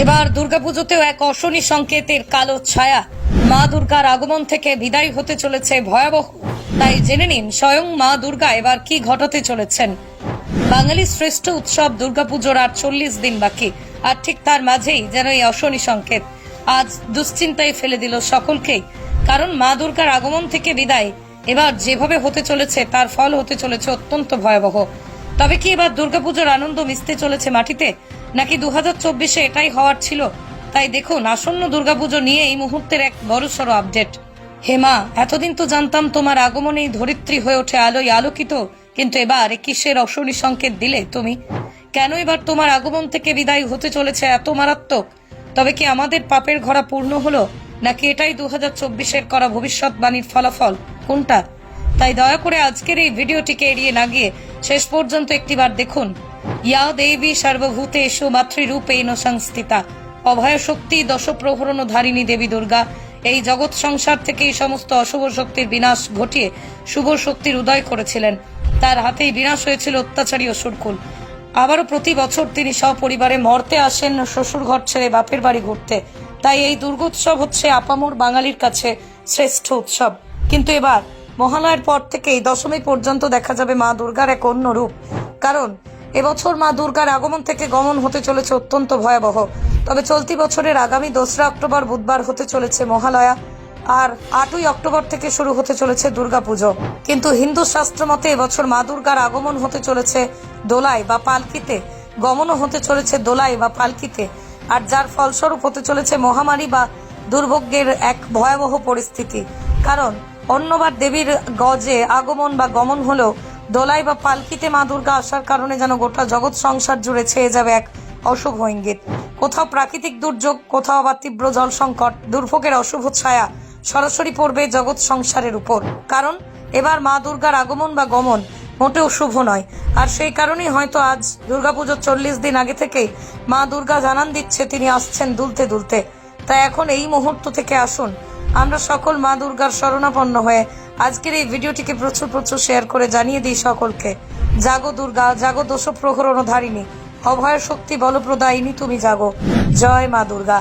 এবার দুর্গাপুজোতেও এক অশনি সংকেতের কালো ছায়া। মা দুর্গার আগমন থেকে বিদায় হতে চলেছে ভয়াবহ। তাই জেনে নিন, স্বয়ং মা দুর্গা এবার কি ঘটাতে চলেছেন। বাঙালির শ্রেষ্ঠ উৎসব দুর্গাপুজোর আর চল্লিশ দিন বাকি। আর ঠিক তার মাঝেই যেন এই অশনি সংকেত। আজ দুশ্চিন্তায় ফেলে দিল সকলকেই। কারণ মা দুর্গার আগমন থেকে বিদায়। এবার যেভাবে হতে চলেছে, তার ফল হতে চলেছে অত্যন্ত ভয়াবহ। তবে কি এবার দুর্গাপুজোর আনন্দ মিশতে চলেছে মাটিতে? নাকি দু হাজার চব্বিশে এটাই হওয়ার ছিল? তাই দেখুন, আসন্ন দুর্গাপুজো নিয়ে এই মুহূর্তের এক বড়সড় আপডেট। হেমা এতদিন তো জানতাম তোমার আগমনেই ধরিত্রী হয়ে ওঠে আলোয় আলোকিত, কিন্তু এবার কিসের অশনি সংকেত দিলে তুমি? কেন এবার তোমার আগমন থেকে বিদায় হতে চলেছে এত মারাত্মক? তবে কি আমাদের পাপের ঘরা পূর্ণ হলো? নাকি এটাই দু হাজার চব্বিশের করা ভবিষ্যৎবাণীর ফলাফল? কোনটা? তাই দয়া করে আজকের এই ভিডিওটিকে এড়িয়ে না গিয়ে শেষ পর্যন্ত একটিবার দেখুন। ইয়া দেবী সর্বভূতে এসো মাতৃরূপে সংস্থিতা। অভয় শক্তি দশপ্রহরণ ধারিণী দেবী দুর্গা। এই জগৎ সংসার থেকে এই সমস্ত অশুভ শক্তির বিনাশ ঘটিয়ে শুভ শক্তির উদয় করেছিলেন। তার হাতেই বিনাশ হয়েছিল অত্যাচারী অসুরকুল আবারও প্রতি বছর তিনি সপরিবারে মর্তে আসেন শ্বশুর ঘর ছেড়ে বাপের বাড়ি ঘুরতে। তাই এই দুর্গোৎসব হচ্ছে আপামর বাঙালির কাছে শ্রেষ্ঠ উৎসব। কিন্তু এবার মহালয়ের পর থেকেই দশমী পর্যন্ত দেখা যাবে মা দুর্গার এক অন্য রূপ। কারণ, এবছর মা দুর্গার আগমন থেকে গমন হতে চলেছে অত্যন্ত ভয়াবহ। তবে চলতি বছরের আগামী দোসরা অক্টোবর বুধবার হতে চলেছে মহালয়া, আর আটই অক্টোবর থেকে শুরু হতে চলেছে দুর্গাপুজো। কিন্তু হিন্দু শাস্ত্র মতে এবছর মা দুর্গার আগমন হতে চলেছে দোলায় বা পালকিতে, গমনও হতে চলেছে দোলায় বা পালকিতে, আর যার ফলস্বরূপ হতে চলেছে মহামারী বা দুর্ভোগের এক ভয়াবহ পরিস্থিতি। কারণ অন্যবার দেবীর গজে আগমন বা গমন হলেও দোলাই বা পালকিতে মা দুর্গা আসার কারণে যেন গোটা জগৎ সংসার জুড়ে ছেয়ে যাবে এক অশুভ ইঙ্গিত। কোথাও প্রাকৃতিক দুর্যোগ, কোথাও আবার তীব্র জল সংকট, দুর্ভোগের অশুভ ছায়া সরাসরি পড়বে জগৎ সংসারের উপর। কারণ এবার মা দুর্গার আগমন বা গমন মোটেও শুভ নয়। আর সেই কারণেই হয়তো আজ দুর্গাপুজোর চল্লিশ দিন আগে থেকেই মা দুর্গা জানান দিচ্ছে, তিনি আসছেন দুলতে দুলতে। তাই এখন এই মুহূর্ত থেকে আসুন আমরা সকল মা দুর্গার শরণাপন্ন হয়ে আজকের এই ভিডিওটিকে প্রচুর প্রচুর শেয়ার করে জানিয়ে দিই সকলকে। জাগো দুর্গা, জাগো দোষ প্রহরণ ধারিণী অভয় শক্তি বলপ্রদায়িনী তুমি জাগো। জয় মা দুর্গা।